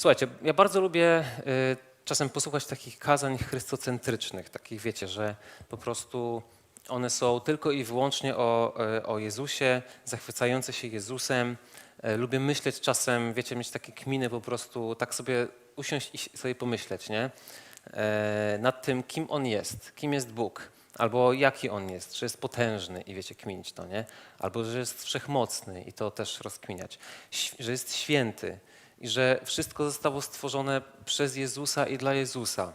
Słuchajcie, ja bardzo lubię y, czasem posłuchać takich kazań chrystocentrycznych, takich wiecie, że po prostu one są tylko i wyłącznie o, y, o Jezusie, zachwycające się Jezusem. Y, lubię myśleć czasem, wiecie, mieć takie kminy po prostu, tak sobie usiąść i sobie pomyśleć, nie? Nad tym, kim On jest, kim jest Bóg, albo jaki On jest, że jest potężny i wiecie, kminić to, nie? Albo że jest wszechmocny i to też rozkminiać, że jest święty i że wszystko zostało stworzone przez Jezusa i dla Jezusa.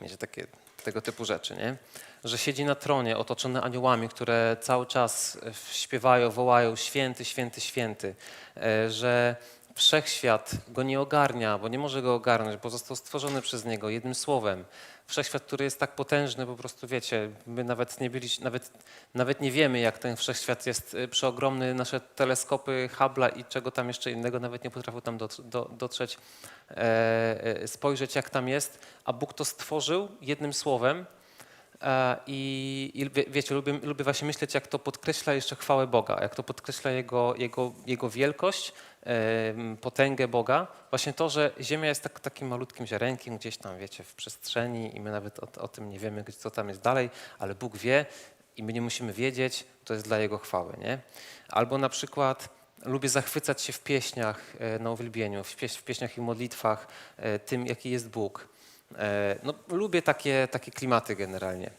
Wiecie, takie tego typu rzeczy, nie? Że siedzi na tronie otoczony aniołami, które cały czas e, śpiewają, wołają święty, święty, święty. E, Że wszechświat go nie ogarnia, bo nie może go ogarnąć, bo został stworzony przez niego jednym słowem. Wszechświat, który jest tak potężny, po prostu wiecie, my nawet nie byliśmy, nawet, nawet nie wiemy, jak ten wszechświat jest e, przeogromny. Nasze teleskopy Hubble'a i czego tam jeszcze innego nawet nie potrafią tam dot- do, dotrzeć, e, e, spojrzeć, jak tam jest, a Bóg to stworzył jednym słowem. E, I, i wie, wiecie, lubię, lubię właśnie myśleć, jak to podkreśla jeszcze chwałę Boga, jak to podkreśla Jego, jego, jego wielkość, potęgę Boga. Właśnie to, że Ziemia jest tak, takim malutkim ziarenkiem gdzieś tam, wiecie, w przestrzeni i my nawet o, o tym nie wiemy, co tam jest dalej, ale Bóg wie i my nie musimy wiedzieć, to jest dla Jego chwały, nie? Albo na przykład lubię zachwycać się w pieśniach e, na uwielbieniu, w, pieś, w pieśniach i modlitwach e, tym, jaki jest Bóg. E, No, lubię takie, takie klimaty generalnie.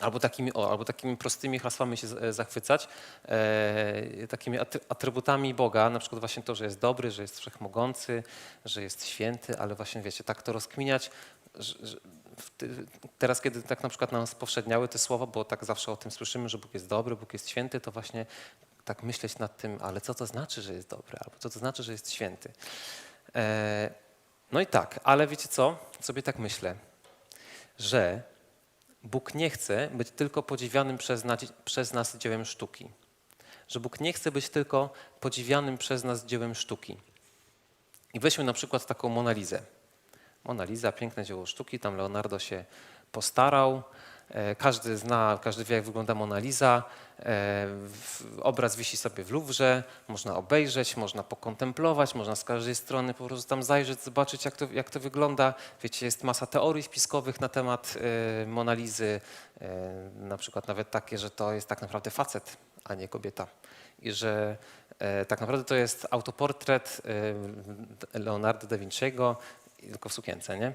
Albo takimi, o, albo takimi prostymi hasłami się e, zachwycać, e, takimi atry- atrybutami Boga, na przykład właśnie to, że jest dobry, że jest wszechmogący, że jest święty, ale właśnie wiecie, tak to rozkminiać, że, że teraz kiedy tak na przykład nam spowszedniały te słowa, bo tak zawsze o tym słyszymy, że Bóg jest dobry, Bóg jest święty, to właśnie tak myśleć nad tym, ale co to znaczy, że jest dobry, albo co to znaczy, że jest święty. E, no i tak, ale wiecie co? Sobie tak myślę, że Bóg nie chce być tylko podziwianym przez, na, przez nas dziełem sztuki. Że Bóg nie chce być tylko podziwianym przez nas dziełem sztuki. I weźmy na przykład taką Monalizę. Mona Lisa, piękne dzieło sztuki, tam Leonardo się postarał. E, Każdy zna, każdy wie, jak wygląda Mona Lisa. E, Obraz wisi sobie w Louvre, można obejrzeć, można pokontemplować, można z każdej strony po prostu tam zajrzeć, zobaczyć, jak to, jak to wygląda. Wiecie, jest masa teorii spiskowych na temat e, Mona Lisy, e, na przykład nawet takie, że to jest tak naprawdę facet, a nie kobieta. I że tak naprawdę to jest autoportret Leonardo da Vinci'ego, tylko w sukience, nie?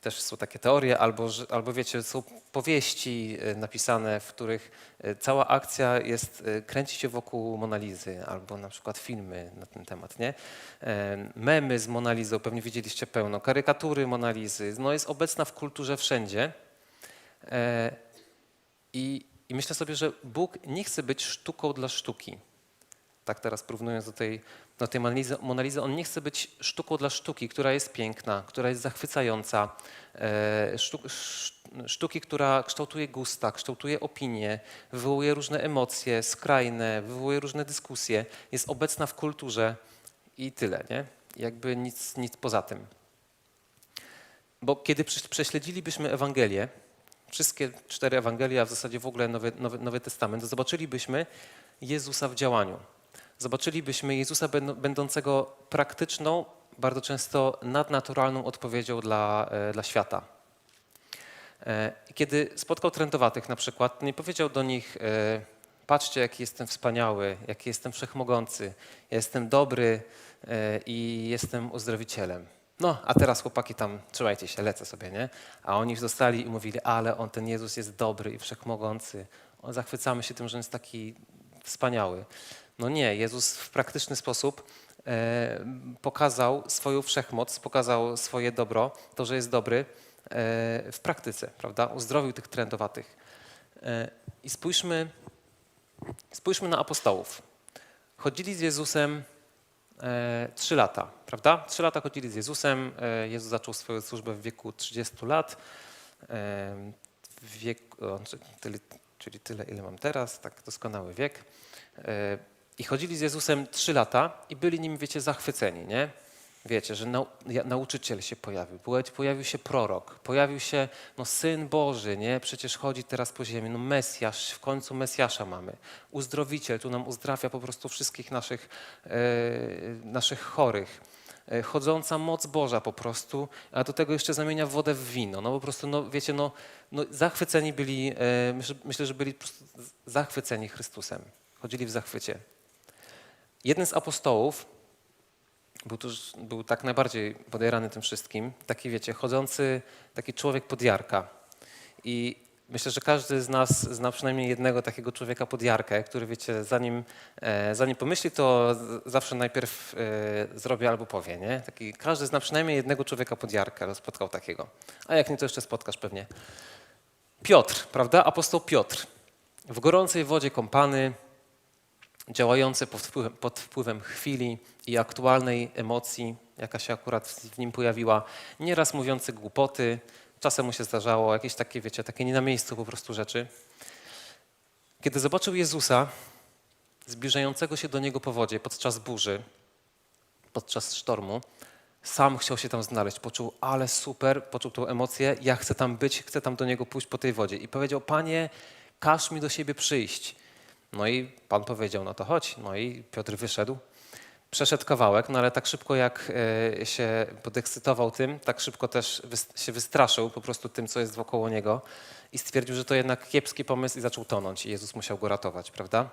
Też są takie teorie, albo, albo wiecie, są powieści e, napisane, w których e, cała akcja jest, e, kręci się wokół Monalizy, albo na przykład filmy na ten temat, nie? Memy z Monalizą, pewnie widzieliście pełno, karykatury Monalizy, no jest obecna w kulturze wszędzie. I, I myślę sobie, że Bóg nie chce być sztuką dla sztuki. Tak teraz porównując do tej, do tej Monalizy, on nie chce być sztuką dla sztuki, która jest piękna, która jest zachwycająca, e, sztuk, sz- sztuki, która kształtuje gusta, kształtuje opinie, wywołuje różne emocje skrajne, wywołuje różne dyskusje, jest obecna w kulturze i tyle, nie? Jakby nic, nic poza tym. Bo kiedy prze- prześledzilibyśmy Ewangelię, wszystkie cztery Ewangelie, a w zasadzie w ogóle Nowy, Nowy, Nowy Testament, to zobaczylibyśmy Jezusa w działaniu. Zobaczylibyśmy Jezusa będą- będącego praktyczną, bardzo często nadnaturalną odpowiedzią dla, e, dla świata. E, Kiedy spotkał trędowatych na przykład, nie powiedział do nich, e, patrzcie jaki jestem wspaniały, jaki jestem wszechmogący, jestem dobry i jestem uzdrowicielem. No, a teraz chłopaki tam, trzymajcie się, lecę sobie, nie? A oni zostali i mówili, ale on, ten Jezus jest dobry i wszechmogący. O, zachwycamy się tym, że on jest taki wspaniały. No nie, Jezus w praktyczny sposób e, pokazał swoją wszechmoc, pokazał swoje dobro, to, że jest dobry e, w praktyce, prawda? Uzdrowił tych trędowatych. E, I spójrzmy, spójrzmy na apostołów. Chodzili z Jezusem trzy lata, prawda? Trzy lata chodzili z Jezusem. Jezus zaczął swoją służbę w wieku 30 lat. Wieku, czyli tyle, ile mam teraz, tak doskonały wiek. I chodzili z Jezusem trzy lata i byli nim, wiecie, zachwyceni, nie? Wiecie, że nau, nauczyciel się pojawił, pojawił- się prorok, pojawił się no, Syn Boży, nie? Przecież chodzi teraz po ziemi, no Mesjasz, w końcu Mesjasza mamy. Uzdrowiciel, tu nam uzdrawia po prostu wszystkich naszych, e, naszych chorych. e, chodząca moc Boża po prostu, a do tego jeszcze zamienia wodę w wino. No po prostu, no wiecie, no, no zachwyceni byli, myślę, myślę, że byli po prostu zachwyceni Chrystusem. Chodzili w zachwycie. Jeden z apostołów, był, tuż, był tak najbardziej podejrany tym wszystkim, taki wiecie, chodzący, taki człowiek podjarka. I myślę, że każdy z nas zna przynajmniej jednego takiego człowieka podjarkę, który wiecie, zanim, e, zanim pomyśli, to zawsze najpierw e, zrobi albo powie, nie? Taki, każdy zna przynajmniej jednego człowieka podjarkę, spotkał takiego. A jak nie, to jeszcze spotkasz pewnie. Piotr, prawda? Apostoł Piotr. W gorącej wodzie kąpany, działający pod wpływem, pod wpływem chwili i aktualnej emocji, jaka się akurat w nim pojawiła, nieraz mówiący głupoty, czasem mu się zdarzało jakieś takie, wiecie, takie nie na miejscu po prostu rzeczy. Kiedy zobaczył Jezusa zbliżającego się do niego po wodzie podczas burzy, podczas sztormu, sam chciał się tam znaleźć. Poczuł, ale super, poczuł tą emocję, ja chcę tam być, chcę tam do niego pójść po tej wodzie. I powiedział, panie, każ mi do siebie przyjść. No i pan powiedział, no to chodź. No i Piotr wyszedł. Przeszedł kawałek, no ale tak szybko jak e, się podekscytował tym, tak szybko też się wystraszył po prostu tym, co jest wokoło niego i stwierdził, że to jednak kiepski pomysł i zaczął tonąć i Jezus musiał go ratować, prawda?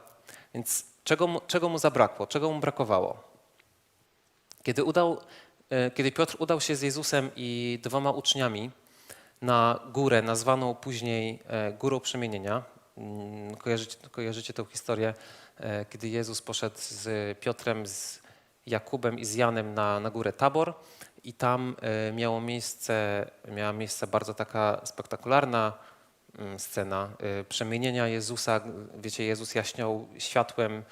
Więc czego mu, czego mu zabrakło? Czego mu brakowało? Kiedy, udał, e, kiedy Piotr udał się z Jezusem i dwoma uczniami na górę, nazwaną później e, Górą Przemienienia, kojarzycie, kojarzycie tę historię, e, kiedy Jezus poszedł z Piotrem, z Jakubem i z Janem na, na górę Tabor i tam e, miało miejsce, miała miejsce bardzo taka spektakularna mm, scena e, przemienienia Jezusa. Wiecie, Jezus jaśniał światłem,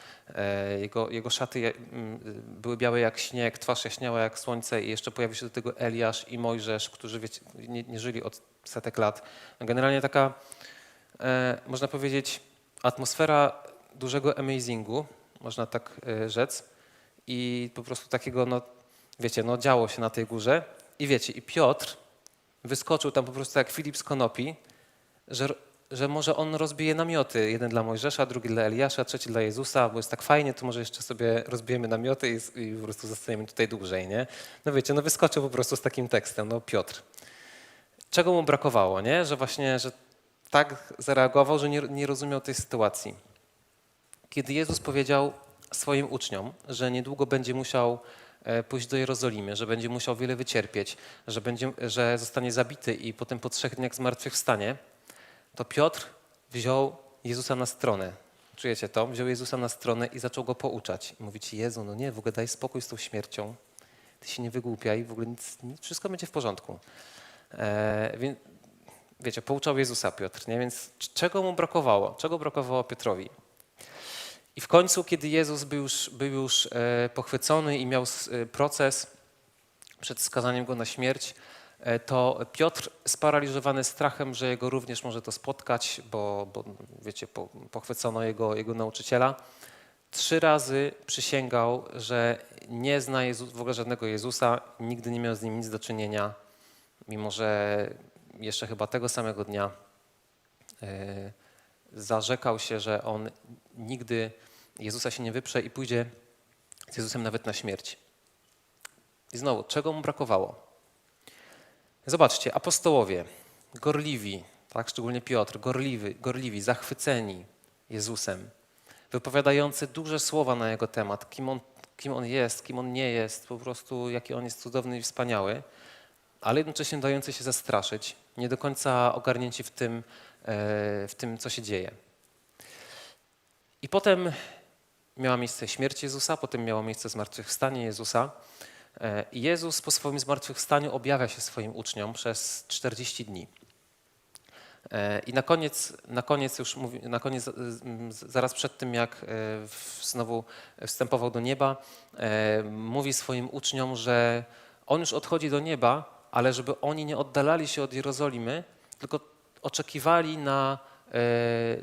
jego, jego szaty mm, były białe jak śnieg, twarz jaśniała jak słońce i jeszcze pojawił się do tego Eliasz i Mojżesz, którzy wiecie, nie, nie żyli od setek lat. Generalnie taka, można powiedzieć, atmosfera dużego amazingu, można tak e, rzec i po prostu takiego, no wiecie, no działo się na tej górze i wiecie, i Piotr wyskoczył tam po prostu jak Filip z Konopi, że, że może on rozbije namioty. Jeden dla Mojżesza, drugi dla Eliasza, trzeci dla Jezusa, bo jest tak fajnie, to może jeszcze sobie rozbijemy namioty i, i po prostu zostaniemy tutaj dłużej, nie? No wiecie, no wyskoczył po prostu z takim tekstem, no Piotr. Czego mu brakowało, nie? Że właśnie, że tak zareagował, że nie, nie rozumiał tej sytuacji. Kiedy Jezus powiedział swoim uczniom, że niedługo będzie musiał e, pójść do Jerozolimy, że będzie musiał wiele wycierpieć, że, będzie, że zostanie zabity i potem po trzech dniach zmartwychwstanie, to Piotr wziął Jezusa na stronę. Czujecie to? Wziął Jezusa na stronę i zaczął go pouczać. Mówić, Jezu, no nie, w ogóle daj spokój z tą śmiercią. Ty się nie wygłupiaj, w ogóle nic, wszystko będzie w porządku. E, więc, wiecie, pouczał Jezusa Piotr, nie? Więc czego mu brakowało? Czego brakowało Piotrowi? I w końcu, kiedy Jezus był już, był już e, pochwycony i miał e, proces przed skazaniem go na śmierć, e, to Piotr sparaliżowany strachem, że jego również może to spotkać, bo, bo wiecie, po, pochwycono jego, jego nauczyciela, trzy razy przysięgał, że nie zna w ogóle żadnego Jezusa, nigdy nie miał z nim nic do czynienia, mimo że jeszcze chyba tego samego dnia e, zarzekał się, że on nigdy Jezusa się nie wyprze i pójdzie z Jezusem nawet na śmierć. I znowu, czego mu brakowało? Zobaczcie, apostołowie, gorliwi, tak, szczególnie Piotr, gorliwi, gorliwi, zachwyceni Jezusem, wypowiadający duże słowa na jego temat, kim on, kim on jest, kim on nie jest, po prostu jaki on jest cudowny i wspaniały, ale jednocześnie dający się zastraszyć, nie do końca ogarnięci w tym, e, w tym co się dzieje. I potem miała miejsce śmierć Jezusa, potem miało miejsce zmartwychwstanie Jezusa. E, I Jezus po swoim zmartwychwstaniu objawia się swoim uczniom przez 40 dni. E, I na koniec, na koniec już mówi, na koniec, zaraz przed tym, jak znowu wstępował do nieba, mówi swoim uczniom, że on już odchodzi do nieba, ale żeby oni nie oddalali się od Jerozolimy, tylko oczekiwali na, e,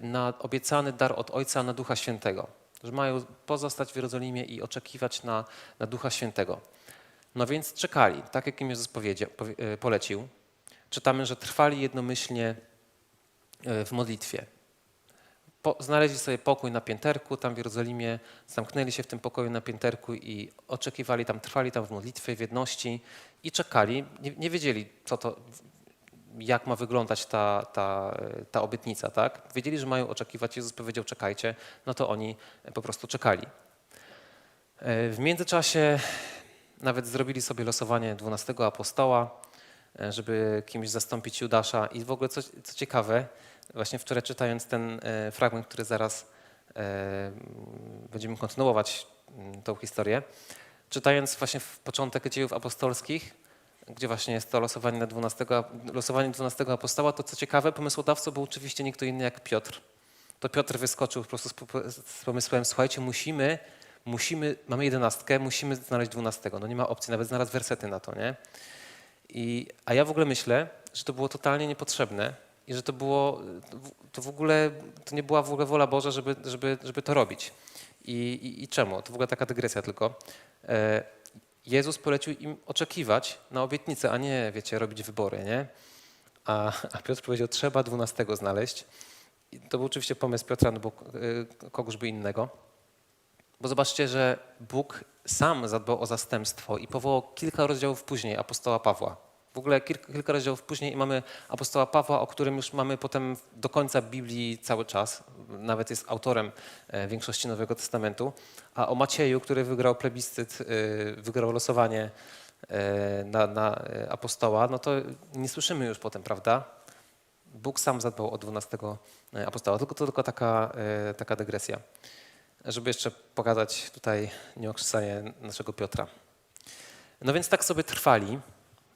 na obiecany dar od Ojca na Ducha Świętego. Że mają pozostać w Jerozolimie i oczekiwać na, na Ducha Świętego. No więc czekali, tak jak im Jezus e, polecił. Czytamy, że trwali jednomyślnie e, w modlitwie. Po, znaleźli sobie pokój na pięterku tam w Jerozolimie, zamknęli się w tym pokoju na pięterku i oczekiwali tam, trwali tam w modlitwie, w jedności i czekali. Nie, nie wiedzieli, co to, jak ma wyglądać ta, ta, ta obietnica, tak? Wiedzieli, że mają oczekiwać. Jezus powiedział, czekajcie, no to oni po prostu czekali. E, W międzyczasie nawet zrobili sobie losowanie 12 apostoła, e, żeby kimś zastąpić Judasza. I w ogóle, co, co ciekawe, właśnie wczoraj czytając ten e, fragment, który zaraz e, będziemy kontynuować m, tą historię, czytając właśnie w początek dziejów apostolskich, gdzie właśnie jest to losowanie, na 12, losowanie 12 apostoła, to co ciekawe, pomysłodawcą był oczywiście nie kto inny jak Piotr. To Piotr wyskoczył po prostu z pomysłem, słuchajcie, musimy, musimy, mamy jedenastkę, musimy znaleźć dwunastego. No nie ma opcji, nawet znalazł wersety na to, nie? I, a ja w ogóle myślę, że to było totalnie niepotrzebne i że to było, to w ogóle, to nie była w ogóle wola Boża, żeby, żeby, żeby to robić. I, i, I czemu? To w ogóle taka dygresja tylko. E, Jezus polecił im oczekiwać na obietnicę, a nie, wiecie, robić wybory, nie? A, a Piotr powiedział, trzeba dwunastego znaleźć. I to był oczywiście pomysł Piotra, no bo y, kogoś by innego. Bo zobaczcie, że Bóg sam zadbał o zastępstwo i powołał kilka rozdziałów później apostoła Pawła. W ogóle kilka, kilka rozdziałów później mamy apostoła Pawła, o którym już mamy potem do końca Biblii cały czas. Nawet jest autorem e, większości Nowego Testamentu. A o Macieju, który wygrał plebiscyt, y, wygrał losowanie e, na, na e, apostoła, no to nie słyszymy już potem, prawda? Bóg sam zadbał o 12 apostoła. Tylko, to tylko taka, e, taka dygresja żeby jeszcze pokazać tutaj nieokrzesanie naszego Piotra. No więc tak sobie trwali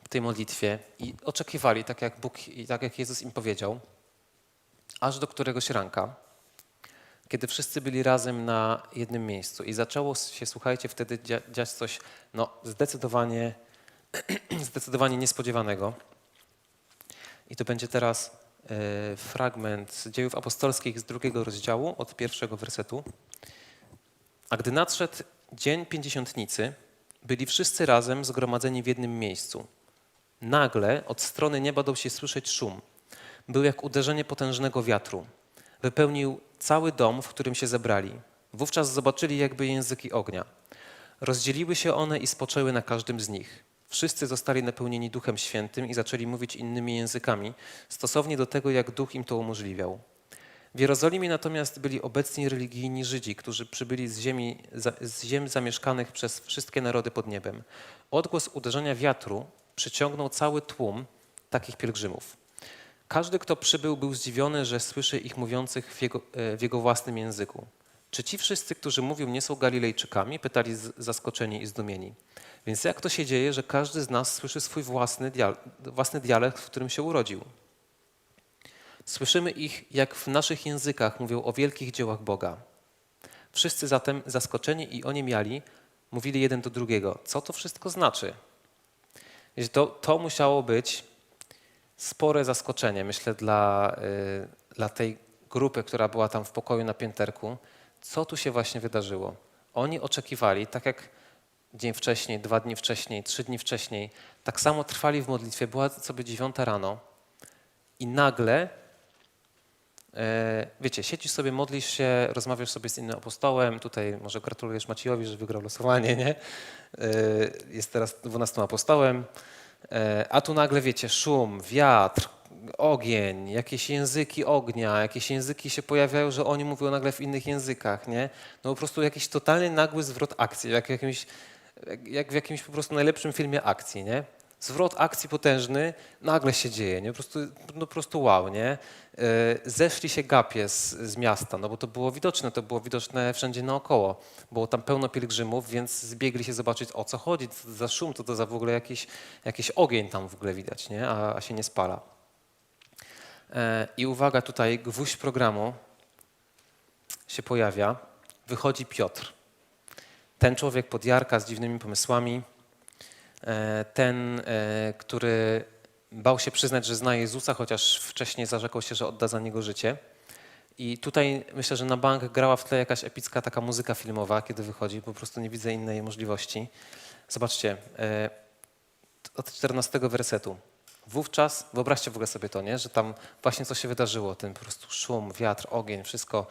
tej modlitwie i oczekiwali, tak jak Bóg i tak jak Jezus im powiedział, aż do któregoś ranka, kiedy wszyscy byli razem na jednym miejscu i zaczęło się, słuchajcie, wtedy dzia- dziać coś no, zdecydowanie, zdecydowanie niespodziewanego. I to będzie teraz e, fragment dziejów apostolskich z drugiego rozdziału, od pierwszego wersetu. A gdy nadszedł dzień pięćdziesiątnicy, byli wszyscy razem zgromadzeni w jednym miejscu. Nagle od strony nieba dał się słyszeć szum. Był jak uderzenie potężnego wiatru. Wypełnił cały dom, w którym się zebrali. Wówczas zobaczyli jakby języki ognia. Rozdzieliły się one i spoczęły na każdym z nich. Wszyscy zostali napełnieni Duchem Świętym i zaczęli mówić innymi językami, stosownie do tego, jak Duch im to umożliwiał. W Jerozolimie natomiast byli obecni religijni Żydzi, którzy przybyli z, ziemi, z ziem zamieszkanych przez wszystkie narody pod niebem. Odgłos uderzenia wiatru przyciągnął cały tłum takich pielgrzymów. Każdy, kto przybył, był zdziwiony, że słyszy ich mówiących w jego, e, w jego własnym języku. Czy ci wszyscy, którzy mówią, nie są Galilejczykami? Pytali zaskoczeni i zdumieni. Więc jak to się dzieje, że każdy z nas słyszy swój własny, dial, własny dialekt, w którym się urodził? Słyszymy ich, jak w naszych językach mówią o wielkich dziełach Boga. Wszyscy zatem zaskoczeni i oniemiali, mówili jeden do drugiego, co to wszystko znaczy? To, to musiało być spore zaskoczenie, myślę, dla, y, dla tej grupy, która była tam w pokoju na pięterku. Co tu się właśnie wydarzyło? Oni oczekiwali, tak jak dzień wcześniej, dwa dni wcześniej, trzy dni wcześniej, tak samo trwali w modlitwie, była sobie dziewiąta rano i nagle Wiecie, siedzisz sobie, modlisz się, rozmawiasz sobie z innym apostołem. Tutaj może gratulujesz Maciejowi, że wygrał losowanie, nie? E, Jest teraz 12 apostołem. E, A tu nagle, wiecie, szum, wiatr, ogień, jakieś języki ognia, jakieś języki się pojawiają, że oni mówią nagle w innych językach, nie? No po prostu jakiś totalnie nagły zwrot akcji, jak jakimś, jak w jakimś po prostu najlepszym filmie akcji, nie? Zwrot akcji potężny, nagle się dzieje, nie? Po prostu, no po prostu wow, nie? E, Zeszli się gapie z, z miasta, no bo to było widoczne, to było widoczne wszędzie naokoło. Było tam pełno pielgrzymów, więc zbiegli się zobaczyć, o co chodzi, co to za szum, to to za w ogóle jakiś, jakiś ogień tam w ogóle widać, nie? A, a się nie spala. E, I uwaga, tutaj gwóźdź programu się pojawia. Wychodzi Piotr. Ten człowiek podjarka z dziwnymi pomysłami, ten, e, który bał się przyznać, że zna Jezusa, chociaż wcześniej zarzekł się, że odda za niego życie. I tutaj myślę, że na bank grała w tle jakaś epicka taka muzyka filmowa, kiedy wychodzi. Po prostu nie widzę innej możliwości. Zobaczcie, e, od 14 wersetu. Wówczas, wyobraźcie w ogóle sobie to, nie? że tam właśnie co się wydarzyło, ten po prostu szum, wiatr, ogień, wszystko,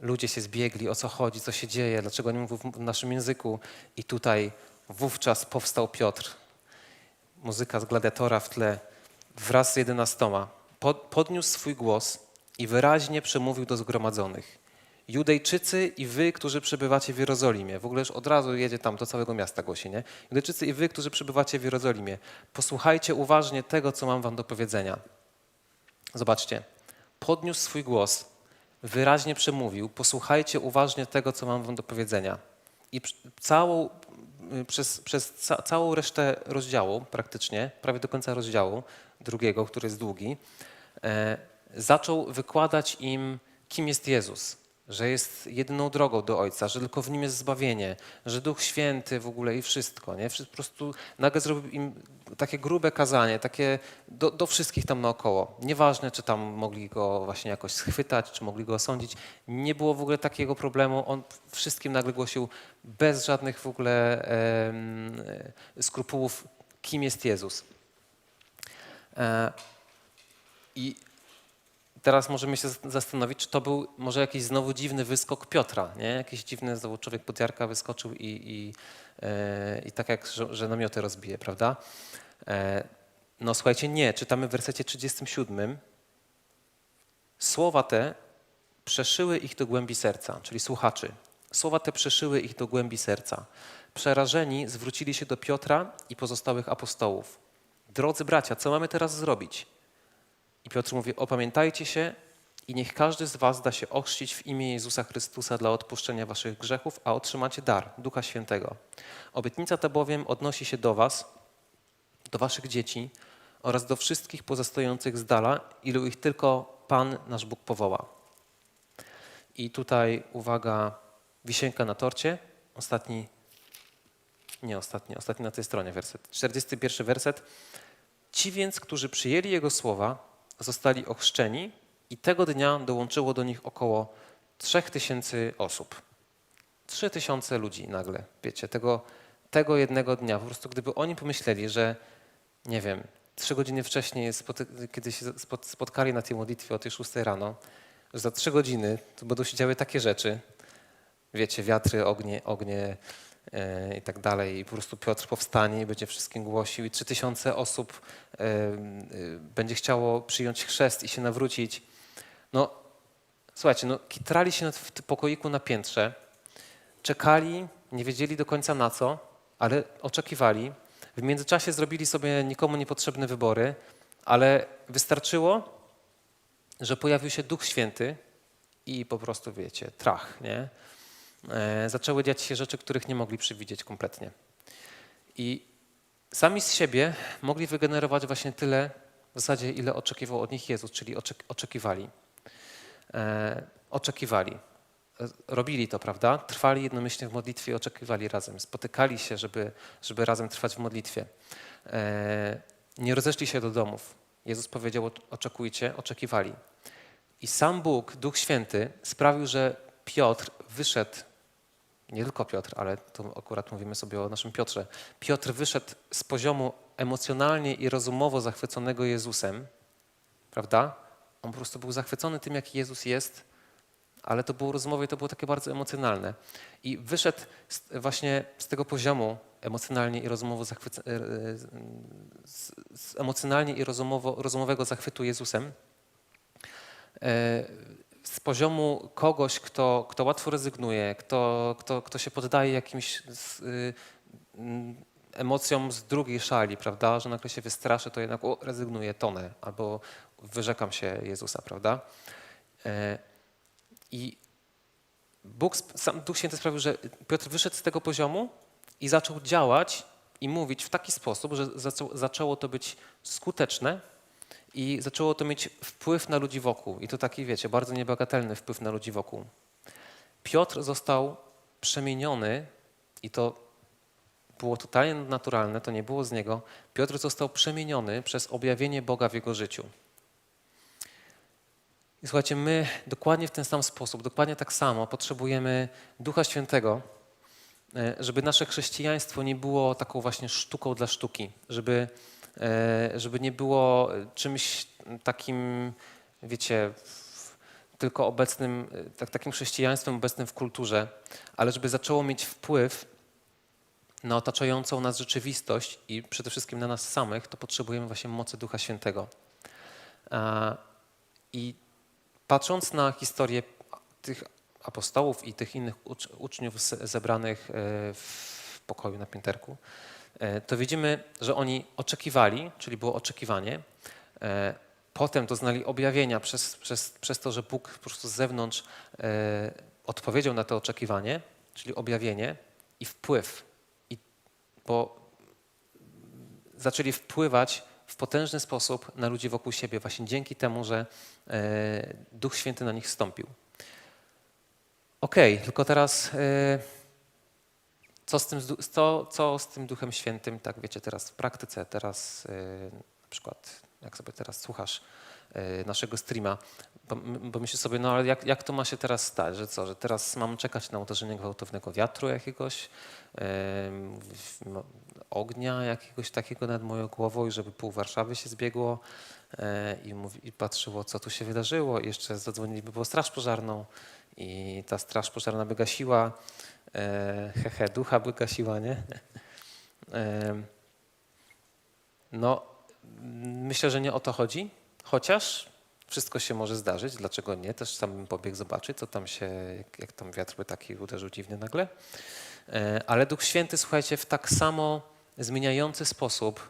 ludzie się zbiegli, o co chodzi, co się dzieje, dlaczego nie mówią w naszym języku. I tutaj wówczas powstał Piotr, muzyka z gladiatora w tle, wraz z jedenastoma. Pod, podniósł swój głos i wyraźnie przemówił do zgromadzonych. Judejczycy i wy, którzy przebywacie w Jerozolimie. W ogóle już od razu jedzie tam do całego miasta głosi, nie? Judejczycy i wy, którzy przebywacie w Jerozolimie. Posłuchajcie uważnie tego, co mam wam do powiedzenia. Zobaczcie. Podniósł swój głos, wyraźnie przemówił. Posłuchajcie uważnie tego, co mam wam do powiedzenia. I całą, przez, przez ca, całą resztę rozdziału, praktycznie, prawie do końca rozdziału drugiego, który jest długi, e, zaczął wykładać im, kim jest Jezus, że jest jedyną drogą do Ojca, że tylko w Nim jest zbawienie, że Duch Święty w ogóle i wszystko. Nie? Po prostu nagle zrobił im takie grube kazanie, takie do, do wszystkich tam naokoło. Nieważne, czy tam mogli go właśnie jakoś schwytać, czy mogli go osądzić. Nie było w ogóle takiego problemu. On wszystkim nagle głosił bez żadnych w ogóle e, skrupułów, kim jest Jezus. E, I teraz możemy się zas- zastanowić, czy to był może jakiś znowu dziwny wyskok Piotra, nie? Jakiś dziwny znowu człowiek pod Jarka wyskoczył i, i, e, i tak jak, że, że namioty rozbije, prawda? E, no słuchajcie, nie. Czytamy w wersecie 37. Słowa te przeszyły ich do głębi serca, czyli słuchaczy. Słowa te przeszyły ich do głębi serca. Przerażeni zwrócili się do Piotra i pozostałych apostołów. Drodzy bracia, co mamy teraz zrobić? I Piotr mówi: Opamiętajcie się i niech każdy z Was da się ochrzcić w imię Jezusa Chrystusa dla odpuszczenia Waszych grzechów, a otrzymacie dar Ducha Świętego. Obietnica ta bowiem odnosi się do Was, do Waszych dzieci oraz do wszystkich pozostających z dala, ilu ich tylko Pan, nasz Bóg, powoła. I tutaj uwaga, wisienka na torcie, ostatni, nie ostatni, ostatni na tej stronie werset, 41 werset. Ci więc, którzy przyjęli Jego słowa, zostali ochrzczeni i tego dnia dołączyło do nich około 3000 osób. 3000 ludzi nagle, wiecie, tego, tego jednego dnia. Po prostu gdyby oni pomyśleli, że nie wiem, trzy godziny wcześniej, kiedy się spot- spotkali na tej modlitwie o tej 6 rano, że za trzy godziny to będą się działy takie rzeczy, wiecie, wiatry, ognie, ognie i tak dalej. I po prostu Piotr powstanie i będzie wszystkim głosił i trzy tysiące osób e, e, będzie chciało przyjąć chrzest i się nawrócić. No, słuchajcie, no, kitrali się w tym pokoiku na piętrze, czekali, nie wiedzieli do końca na co, ale oczekiwali. W międzyczasie zrobili sobie nikomu niepotrzebne wybory, ale wystarczyło, że pojawił się Duch Święty i po prostu, wiecie, trach, nie? E, zaczęły dziać się rzeczy, których nie mogli przewidzieć kompletnie. I sami z siebie mogli wygenerować właśnie tyle, w zasadzie ile oczekiwał od nich Jezus, czyli oczek- oczekiwali. E, oczekiwali. E, Robili to, prawda? Trwali jednomyślnie w modlitwie i oczekiwali razem. Spotykali się, żeby, żeby razem trwać w modlitwie. Nie rozeszli się do domów. Jezus powiedział, oczekujcie, oczekiwali. I sam Bóg, Duch Święty, sprawił, że Piotr wyszedł, nie tylko Piotr, ale tu akurat mówimy sobie o naszym Piotrze. Piotr wyszedł z poziomu emocjonalnie i rozumowo zachwyconego Jezusem, prawda? On po prostu był zachwycony tym, jaki Jezus jest, ale to było rozumowe i to było takie bardzo emocjonalne. I wyszedł z, właśnie z tego poziomu emocjonalnie i rozumowo zachwyc- e, e, z, z emocjonalnie i rozumowo, rozumowego zachwytu Jezusem e, z poziomu kogoś, kto, kto łatwo rezygnuje, kto, kto, kto się poddaje jakimś y, emocjom z drugiej szali, prawda, że nagle się wystraszy, to jednak o, tonę, albo wyrzekam się Jezusa, prawda. E, I Bóg, sam Duch Święty sprawił, że Piotr wyszedł z tego poziomu i zaczął działać i mówić w taki sposób, że zaczęło to być skuteczne i zaczęło to mieć wpływ na ludzi wokół. I to taki, wiecie, bardzo niebagatelny wpływ na ludzi wokół. Piotr został przemieniony i to było totalnie naturalne, to nie było z niego. Piotr został przemieniony przez objawienie Boga w jego życiu. I słuchajcie, my dokładnie w ten sam sposób, dokładnie tak samo potrzebujemy Ducha Świętego, e, żeby nasze chrześcijaństwo nie było taką właśnie sztuką dla sztuki, żeby żeby nie było czymś takim, wiecie, tylko obecnym, e, tak, takim chrześcijaństwem obecnym w kulturze, ale żeby zaczęło mieć wpływ na otaczającą nas rzeczywistość i przede wszystkim na nas samych, to potrzebujemy właśnie mocy Ducha Świętego. A, I patrząc na historię tych apostołów i tych innych ucz- uczniów zebranych e, w pokoju na pięterku, e, to widzimy, że oni oczekiwali, czyli było oczekiwanie. e, Potem doznali objawienia przez, przez, przez to, że Bóg po prostu z zewnątrz e, odpowiedział na to oczekiwanie, czyli objawienie i wpływ. I, bo zaczęli wpływać w potężny sposób na ludzi wokół siebie, właśnie dzięki temu, że e, Duch Święty na nich stąpił. Okej, tylko teraz e, co z, tym, co, co z tym Duchem Świętym, tak wiecie, teraz w praktyce, teraz e, na przykład jak sobie teraz słuchasz e, naszego streama, bo, myślisz sobie, no ale jak, jak to ma się teraz stać, że co, że teraz mam czekać na uderzenie gwałtownego wiatru jakiegoś, no, ognia jakiegoś takiego nad moją głową i żeby pół Warszawy się zbiegło e, i, mówi, i patrzyło, co tu się wydarzyło. I jeszcze zadzwoniliby po straż pożarną i ta straż pożarna by gasiła, hehe, ducha by gasiła, nie? Em, no, myślę, że nie o to chodzi, chociaż wszystko się może zdarzyć, dlaczego nie? Też sam bym pobiegł zobaczyć, co tam się, jak, jak tam wiatr by taki uderzył dziwnie nagle. E, Ale Duch Święty, słuchajcie, w tak samo zmieniający sposób,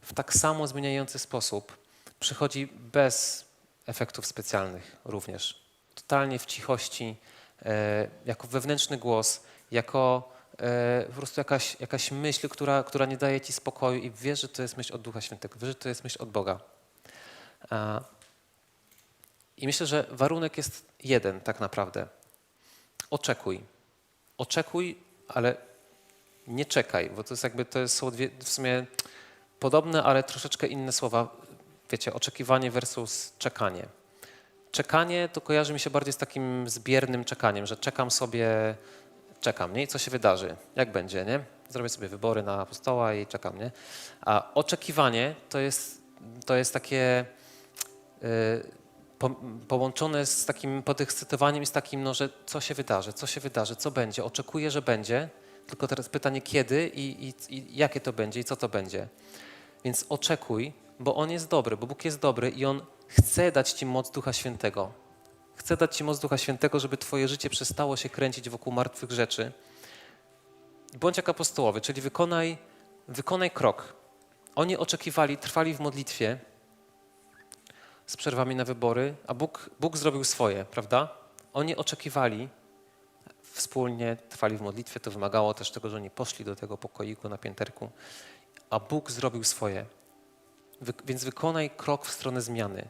w tak samo zmieniający sposób przychodzi bez efektów specjalnych również. Totalnie w cichości, e, jako wewnętrzny głos, jako e, po prostu jakaś, jakaś myśl, która, która nie daje ci spokoju i wiesz, że to jest myśl od Ducha Świętego, wiesz, że to jest myśl od Boga. I myślę, że warunek jest jeden tak naprawdę. Oczekuj. Oczekuj, ale nie czekaj, bo to jest jakby, to są dwie, w sumie podobne, ale troszeczkę inne słowa. Wiecie, oczekiwanie versus czekanie. Czekanie to kojarzy mi się bardziej z takim zbiernym czekaniem, że czekam sobie, czekam, nie? I co się wydarzy, jak będzie, nie? Zrobię sobie wybory na apostoła i czekam, nie? A oczekiwanie to jest, to jest takie y, po, połączone z takim podekscytowaniem i z takim, no, że co się wydarzy, co się wydarzy, co będzie. Oczekuję, że będzie, tylko teraz pytanie kiedy i, i, i jakie to będzie i co to będzie. Więc oczekuj, bo On jest dobry, bo Bóg jest dobry i On chce dać Ci moc Ducha Świętego. Chce dać Ci moc Ducha Świętego, żeby Twoje życie przestało się kręcić wokół martwych rzeczy. Bądź jak apostołowie, czyli wykonaj, wykonaj krok. Oni oczekiwali, trwali w modlitwie z przerwami na wybory, a Bóg, Bóg zrobił swoje, prawda? Oni oczekiwali, wspólnie trwali w modlitwie, to wymagało też tego, że oni poszli do tego pokoiku na pięterku, a Bóg zrobił swoje. Wy, więc wykonaj krok w stronę zmiany.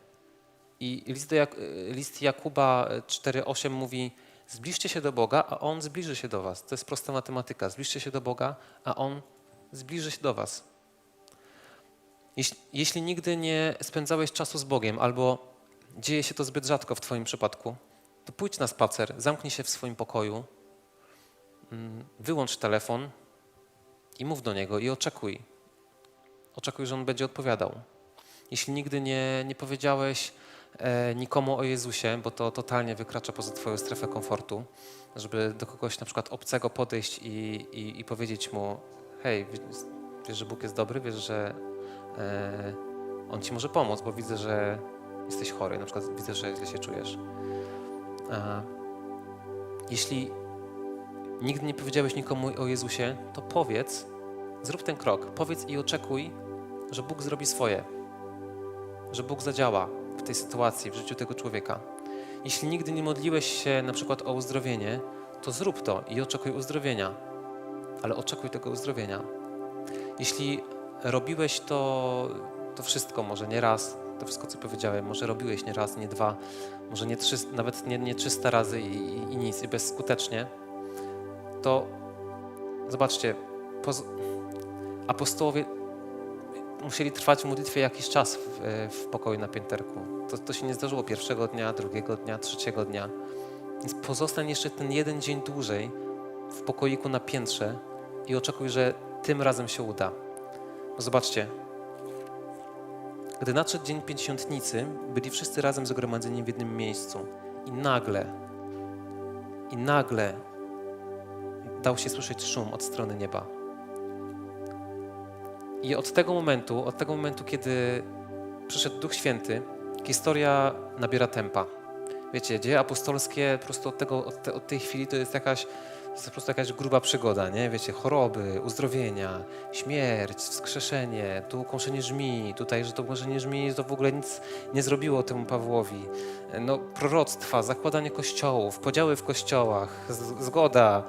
I list, Jak, list Jakuba 4,8 mówi: Zbliżcie się do Boga, a On zbliży się do Was. To jest prosta matematyka. Zbliżcie się do Boga, a On zbliży się do Was. Jeśli, jeśli nigdy nie spędzałeś czasu z Bogiem, albo dzieje się to zbyt rzadko w Twoim przypadku, to pójdź na spacer, zamknij się w swoim pokoju, mm, wyłącz telefon i mów do Niego i oczekuj. Oczekuj, że On będzie odpowiadał. Jeśli nigdy nie, nie powiedziałeś nikomu o Jezusie, bo to totalnie wykracza poza Twoją strefę komfortu, żeby do kogoś na przykład obcego podejść i, i, i powiedzieć mu: Hej, wiesz, że Bóg jest dobry, wiesz, że e, On Ci może pomóc, bo widzę, że jesteś chory, na przykład widzę, że źle się czujesz. E, jeśli nigdy nie powiedziałeś nikomu o Jezusie, to powiedz, zrób ten krok, powiedz i oczekuj, że Bóg zrobi swoje, że Bóg zadziała w tej sytuacji, w życiu tego człowieka. Jeśli nigdy nie modliłeś się na przykład o uzdrowienie, to zrób to i oczekuj uzdrowienia, ale oczekuj tego uzdrowienia. Jeśli robiłeś to, to wszystko, może nie raz, to wszystko, co powiedziałem, może robiłeś nie raz, nie dwa, może nie trzy, nawet nie, nie 300 razy i, i, i nic, i bezskutecznie, to zobaczcie, apostołowie musieli trwać w modlitwie jakiś czas w, w pokoju na pięterku. To, to się nie zdarzyło pierwszego dnia, drugiego dnia, trzeciego dnia. Więc pozostań jeszcze ten jeden dzień dłużej w pokoiku na piętrze i oczekuj, że tym razem się uda. Bo zobaczcie, Gdy nadszedł dzień pięćdziesiątnicy, byli wszyscy razem zgromadzeni w jednym miejscu. I nagle, i nagle dał się słyszeć szum od strony nieba. I od tego momentu, od tego momentu, kiedy przyszedł Duch Święty, historia nabiera tempa. Wiecie, dzieje apostolskie po prostu od, tego, od, te, od tej chwili to jest jakaś, jest po prostu jakaś gruba przygoda, nie? Wiecie, choroby, uzdrowienia, śmierć, wskrzeszenie, tu kąszenie żmi, tutaj, że to kąszenie żmi to w ogóle nic nie zrobiło temu Pawłowi. No, proroctwa, zakładanie kościołów, podziały w kościołach, zgoda,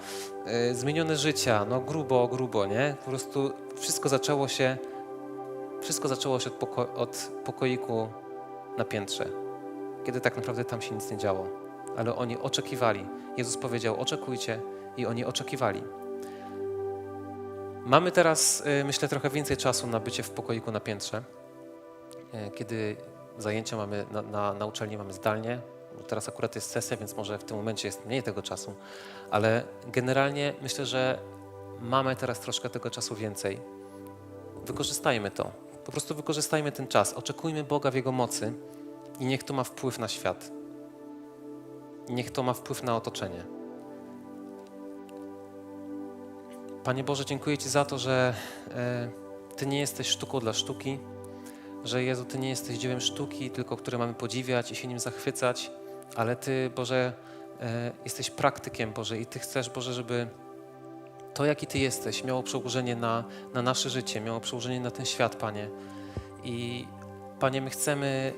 y, zmienione życia, no grubo, grubo, nie? Po prostu wszystko zaczęło się, wszystko zaczęło się od, poko- od pokoiku na piętrze kiedy tak naprawdę tam się nic nie działo. Ale oni oczekiwali. Jezus powiedział: Oczekujcie, i oni oczekiwali. Mamy teraz, y, myślę, trochę więcej czasu na bycie w pokoiku na piętrze, y, kiedy zajęcia mamy na, na, na uczelni mamy zdalnie. Teraz akurat jest sesja, więc może w tym momencie jest mniej tego czasu, ale generalnie myślę, że mamy teraz troszkę tego czasu więcej. Wykorzystajmy to. Po prostu wykorzystajmy ten czas. Oczekujmy Boga w Jego mocy i niech to ma wpływ na świat. Niech to ma wpływ na otoczenie. Panie Boże, dziękuję Ci za to, że e, Ty nie jesteś sztuką dla sztuki, że Jezu, Ty nie jesteś dziełem sztuki, tylko które mamy podziwiać i się nim zachwycać, ale Ty, Boże, e, jesteś praktykiem, Boże, i Ty chcesz, Boże, żeby to, jaki Ty jesteś, miało przełożenie na, na nasze życie, miało przełożenie na ten świat, Panie. I Panie, my chcemy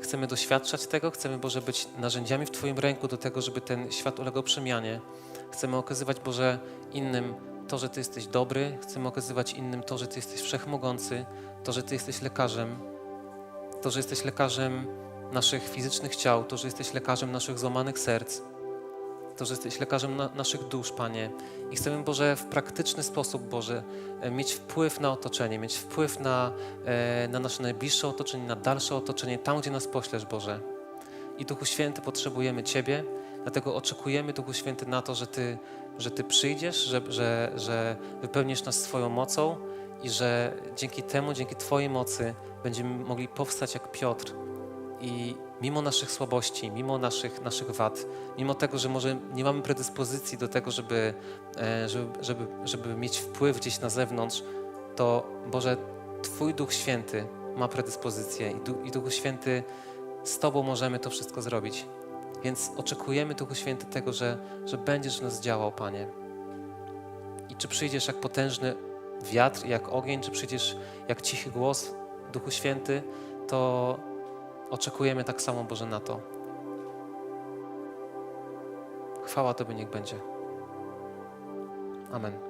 Chcemy doświadczać tego, chcemy, Boże, być narzędziami w Twoim ręku do tego, żeby ten świat ulegał przemianie. Chcemy okazywać, Boże, innym to, że Ty jesteś dobry, chcemy okazywać innym to, że Ty jesteś wszechmogący, to, że Ty jesteś lekarzem, to, że jesteś lekarzem naszych fizycznych ciał, to, że jesteś lekarzem naszych złamanych serc, to, że jesteś lekarzem na, naszych dusz, Panie. I chcemy, Boże, w praktyczny sposób, Boże, e, mieć wpływ na otoczenie, mieć wpływ na, e, na nasze najbliższe otoczenie, na dalsze otoczenie, tam, gdzie nas poślesz, Boże. I Duchu Święty potrzebujemy Ciebie, dlatego oczekujemy, Duchu Święty, na to, że Ty, że ty przyjdziesz, że, że, że wypełnisz nas swoją mocą i że dzięki temu, dzięki Twojej mocy będziemy mogli powstać jak Piotr i mimo naszych słabości, mimo naszych, naszych wad, mimo tego, że może nie mamy predyspozycji do tego, żeby, e, żeby, żeby, żeby mieć wpływ gdzieś na zewnątrz, to Boże, Twój Duch Święty ma predyspozycję i, Du- i Święty z Tobą możemy to wszystko zrobić. Więc oczekujemy, Duchu Święty, tego, że, że będziesz w nas działał, Panie. I czy przyjdziesz jak potężny wiatr, jak ogień, czy przyjdziesz jak cichy głos, Duchu Święty, to oczekujemy tak samo, Boże, na to. Chwała Tobie niech będzie. Amen.